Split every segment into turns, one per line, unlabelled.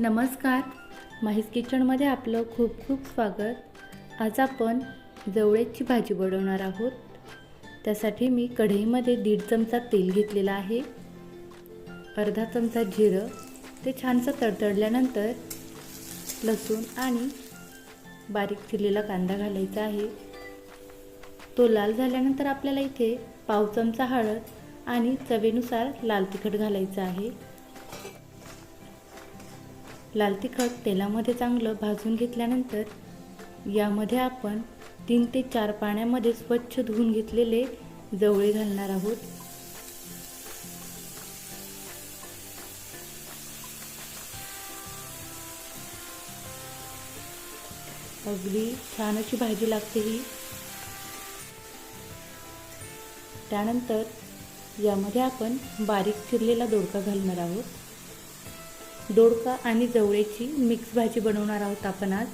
नमस्कार. माहीस किचनमध्ये आपलं खूप खूप स्वागत. आज आपण जवळेची भाजी बनवणार आहोत. त्यासाठी मी कढईमध्ये दीड चमचा तेल घेतलेला आहे. अर्धा चमचा जिरं ते छानसं तडतडल्यानंतर लसूण आणि बारीक चिरलेला कांदा घालायचा आहे. तो लाल झाल्यानंतर आपल्याला इथे पाव चमचा हळद आणि चवेनुसार लाल तिखट घालायचं आहे. लाल तिखट तेलामध्ये चांगलं भाजून घेतल्यानंतर यामध्ये आपण तीन ते चार पाण्यामध्ये स्वच्छ धुवून घेतलेले जवळे घालणार आहोत. अगदी छान अशी भाजी लागते ही. त्यानंतर यामध्ये आपण बारीक चिरलेला दोडका घालणार आहोत. दोडका आणि जवळेची मिक्स भाजी बनवणार आहोत आपण आज.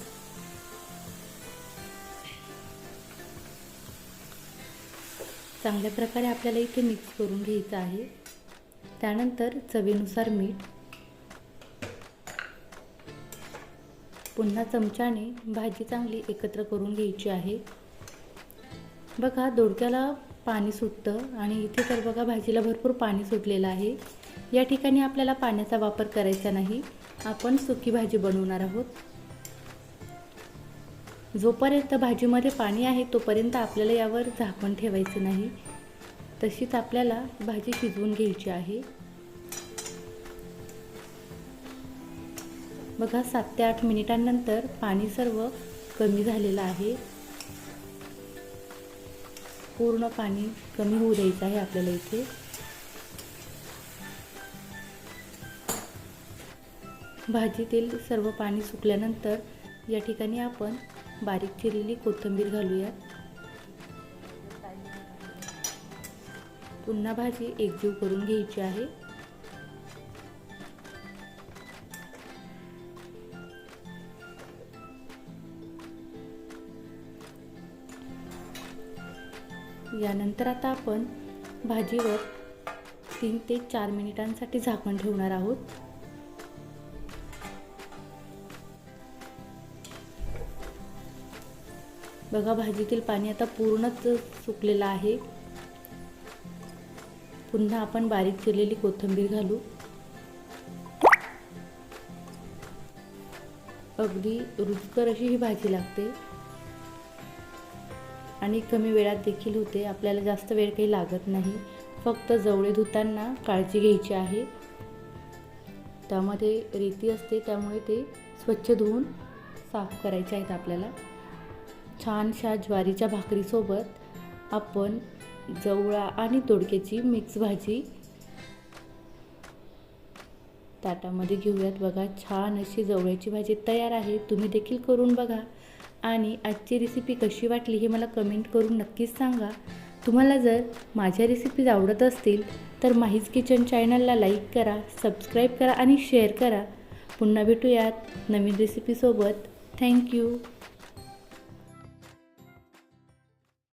चांगल्या प्रकारे आपल्याला इथे मिक्स करून घ्यायचं आहे. त्यानंतर चवीनुसार मीठ पुन्हा चमच्याने भाजी चांगली एकत्र करून घ्यायची आहे. बघा दोडक्याला पाणी सुटतं आणि इथे तर बघा भाजीला भरपूर पाणी सुटलेलं आहे. या ठिकाणी आपल्याला पाण्याचा वापर करायचा नाही. आपण सुकी भाजी बनवणार आहोत. जोपर्यंत भाजीमध्ये पाणी आहे तोपर्यंत आपल्याला यावर झाकण ठेवायचं नाही. तशीच आपल्याला भाजी शिजवून घ्यायची आहे. बघा सात ते आठ मिनिटांनंतर पाणी सर्व कमी झालेलं आहे. पूर्ण पाणी कमी होऊ द्यायचं आहे आपल्याला इथे. भाजीतील सर्व पाणी सुकल्यानंतर या ठिकाणी आपण बारीक चिरलेली कोथिंबीर घालूयात. पुन्हा भाजी एकजीव करून घ्यायची आहे. यानंतर आता आपण भाजीवर तीन ते चार मिनिटांसाठी झाकण ठेवणार आहोत. बघा भाजीतील पाणी आता पूर्णच सुकलेलं आहे. पुन्हा आपण बारीक चिरलेली कोथिंबीर घालू. अगदी रुचकर अशी ही भाजी लागते. आणि कमी वेळात देखील होते. आपल्याला जास्त वेळ काही लागत नाही. फक्त जवळे धुताना काळजी घ्यायची आहे. त्यामध्ये रेती असते त्यामुळे ते स्वच्छ धुवून साफ करायचे आहेत आपल्याला. छानशा ज्वारीच्या भाकरीसोबत आपण जवळा आणि तोडक्याची मिक्स भाजी ताटामध्ये घेऊयात. बघा छान अशी जवळ्याची भाजी तयार आहे. तुम्ही देखील करून बघा. आणि आजची रेसिपी कशी वाटली हे मला कमेंट करून नक्कीच सांगा. तुम्हाला जर माझ्या रेसिपीज आवडत असतील तर माहीज किचन चॅनलला लाईक करा सबस्क्राईब करा आणि शेअर करा. पुन्हा भेटूयात नवीन रेसिपीसोबत थँक्यू